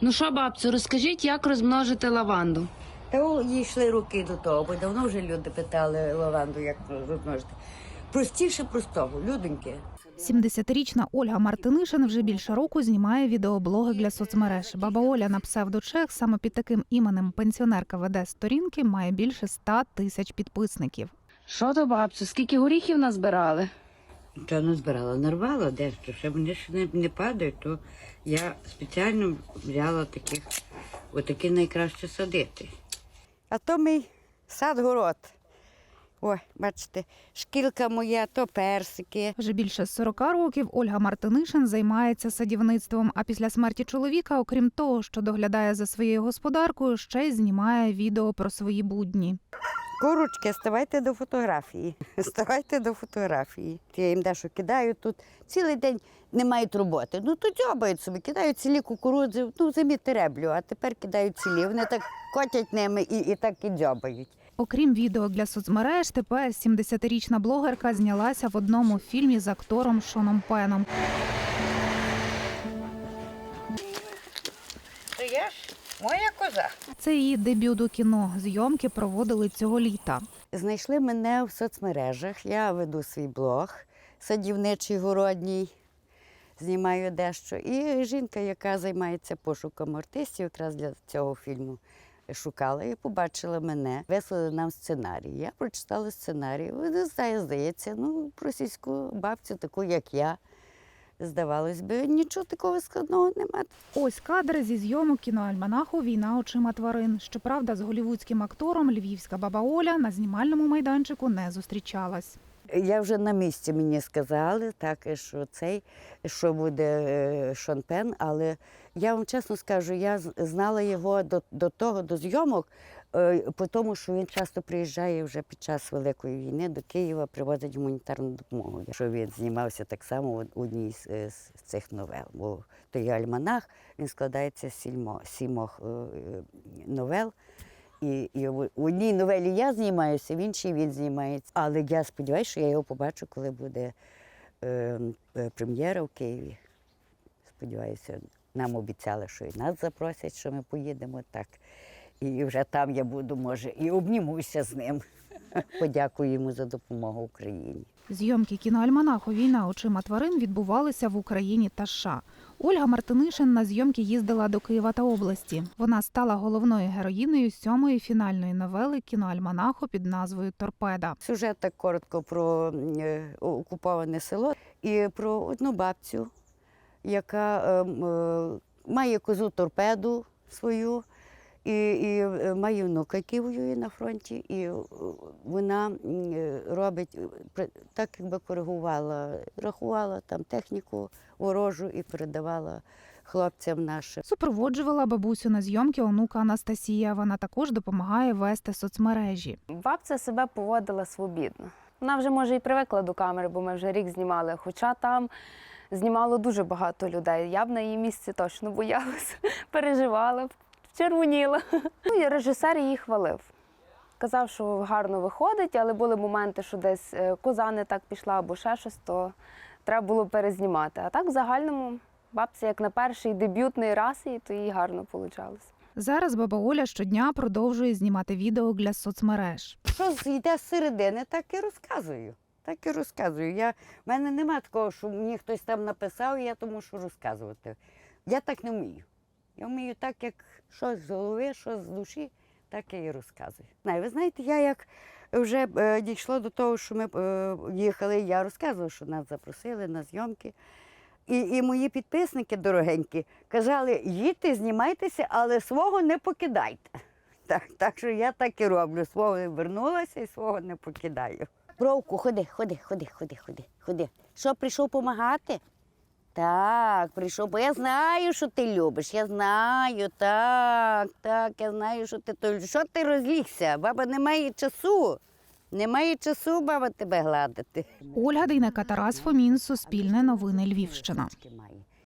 Ну що, бабцю, розкажіть, як розмножити лаванду? Та о, їй йшли руки до того, бо давно вже люди питали лаванду, як розмножити. Простіше простого, люденьке. 70-річна Ольга Мартинишин вже більше року знімає відеоблоги для соцмереж. Баба Оля на псевдочех саме під таким іменем пенсіонерка веде сторінки, має більше 100 тисяч підписників. Що то, бабцю, скільки горіхів назбирали? Та не збирала, нарвала дещо, ще вони ж не, не падають, то я спеціально взяла таких, отакі найкраще садити. А то мій сад-город. Ой, бачите, шкілка моя, то персики. Вже більше 40 років Ольга Мартинишин займається садівництвом. А після смерті чоловіка, окрім того, що доглядає за своєю господаркою, ще й знімає відео про свої будні. Курочки, ставайте до фотографії. Ставайте до фотографії. Я їм дещо кидаю тут. Цілий день не мають роботи. Ну то дзьобають собі, кидають цілі кукурудзи, ну зимі тереблю, а тепер кидають цілі. Вони так котять ними і, і так і дзьобають. Окрім відео для соцмереж, тепер 70-річна блогерка знялася в одному фільмі з актором Шоном Пеном. Я моя коза. Це її дебют у кіно. Зйомки проводили цього літа. Знайшли мене в соцмережах. Я веду свій блог садівничий городній, знімаю дещо. І жінка, яка займається пошуком артистів, якраз для цього фільму шукала і побачила мене. Вислали нам сценарій. Я прочитала сценарій. Здається, ну, про сільську бабцю, таку, як я. Здавалось би, нічого такого складного немає. Ось кадри зі зйомок кіноальманаху Війна очима тварин. Щоправда, з голівудським актором львівська баба Оля на знімальному майданчику не зустрічалась. Я вже на місці мені сказали, так, що цей, що буде е, Шон Пен, але я вам чесно скажу, я знала його до, до того, до зйомок, е, по тому, що він часто приїжджає вже під час Великої війни до Києва, привозить гуманітарну допомогу. Що він знімався так само в одній з, е, з цих новел. Бо той альманах він складається з сімох новел. І, і в одній новелі я знімаюся, в іншій він знімається. Але я сподіваюся, що я його побачу, коли буде е, е, прем'єра в Києві. Сподіваюся, нам обіцяли, що і нас запросять, що ми поїдемо так. І вже там я буду, може, і обнімуся з ним. Подякую йому за допомогу Україні. Зйомки кіноальманаху Війна очима тварин відбувалися в Україні та США. Ольга Мартинишин на зйомки їздила до Києва та області. Вона стала головною героїнею сьомої фінальної новели кіноальманаху під назвою Торпеда. Сюжет так коротко про е, окуповане село і про одну бабцю, яка ем, е, має козу торпеду свою, і, і е, має внука, який воює на фронті, і е, вона е, робить так, якби коригувала, рахувала там техніку ворожу і передавала хлопцям нашим. Супроводжувала бабусю на зйомки онука Анастасія. Вона також допомагає вести соцмережі. Бабця себе поводила свобідно. Вона вже може і привикла до камери, бо ми вже рік знімали. Хоча там знімало дуже багато людей. Я б на її місці точно боялася, переживала, червоніла. Ну і режисер її хвалив. Казав, що гарно виходить, але були моменти, що десь е, коза не так пішла або ще щось, то треба було перезнімати. А так в загальному бабця, як на перший дебютний раз, і то їй гарно вийшло. Зараз баба Оля щодня продовжує знімати відео для соцмереж. Що йде з середини, так і розказую. Так і розказую. Я, в мене нема такого, що мені хтось там написав, і я то мушу розказувати. Я так не вмію. Я вмію так, як щось з голови, щось з душі, так я і розказую. Ви знаєте, я як вже е, дійшло до того, що ми е, їхали, я розказувала, що нас запросили на зйомки. І, і мої підписники дорогенькі казали, їдьте, знімайтеся, але свого не покидайте. Так, так що я так і роблю. Свого не вернулася і свого не покидаю. Бровку, ходи, ходи, ходи, ходи, ходи, ходи. Що, прийшов допомагати? Так, прийшов, бо я знаю, що ти любиш. Я знаю, так, так, я знаю, що ти то любиш. Що ти розлігся? Баба немає часу. Немає часу, баба, тебе гладити. Ольга Дейнека, Тарас Фомін, Суспільне новини Львівщина.